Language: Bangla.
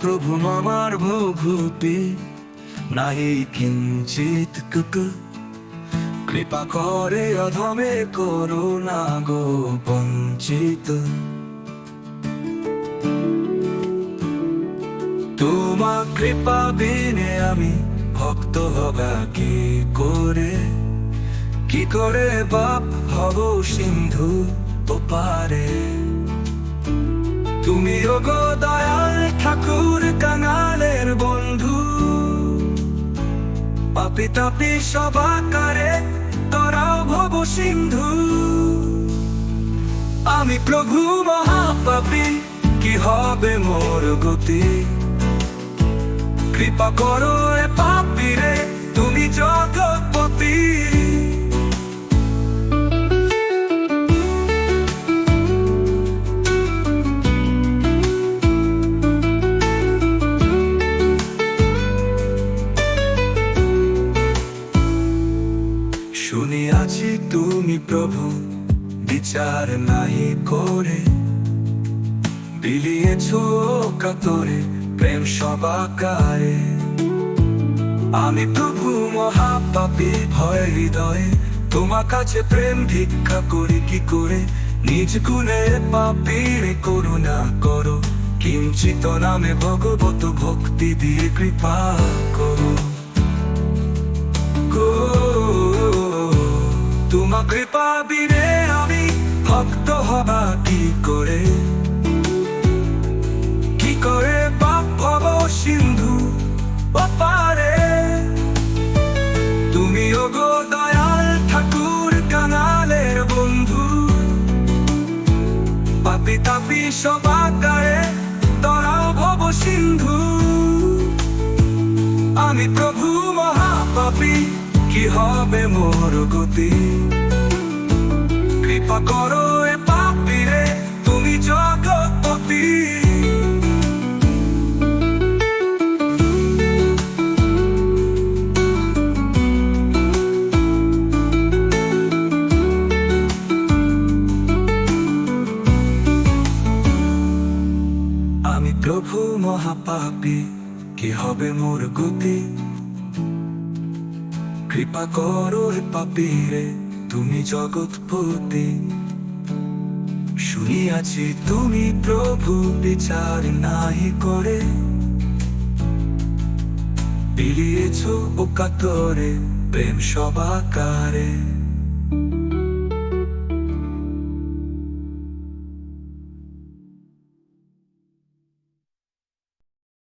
প্রভু আমার ভূভূপি নাহি কিঞ্চিত কুকু। কৃপা করে অধমে করুণা গো বঞ্চিত। তোমার কৃপা বিনে আমি ভক্ত হবা কি করে? কি করে বাপ হব সিন্ধু ওপারে? তুমি গো দয়াল তাপি সবাকারে তরাও ভব সিন্ধু। আমি প্রভু মহাপাপি, কি হবে মোর গতি? কৃপা করো এ পাপিরে, তুমি জগৎপতি। তুমি প্রভু, বিচার নাই করে। বিলিয়েছ কাতরে, প্রেম সবাকারে আমি প্রভু মহাপাপী, ভয় হৃদয়ে, তোমার কাছে প্রেম ভিক্ষা করি কি করে? নিজ গুণে পাপীর করুণা করো। কিঞ্চিত নামে ভগবত ভক্তি দিয়ে কৃপা করো। সবাকারে তরাও ভব সিন্ধু। আমি প্রভু মহাপাপী কি হবে মোর গতি? কৃপা করো মহাপাপী, কি হবে মোর গতি? কৃপা করো হে পাপিরে, তুমি জগৎপতি। শুনিয়াছি তুমি প্রভু, বিচার নাহি করে। বিলিয়েছ ও কাতরে, প্রেম সবাকারে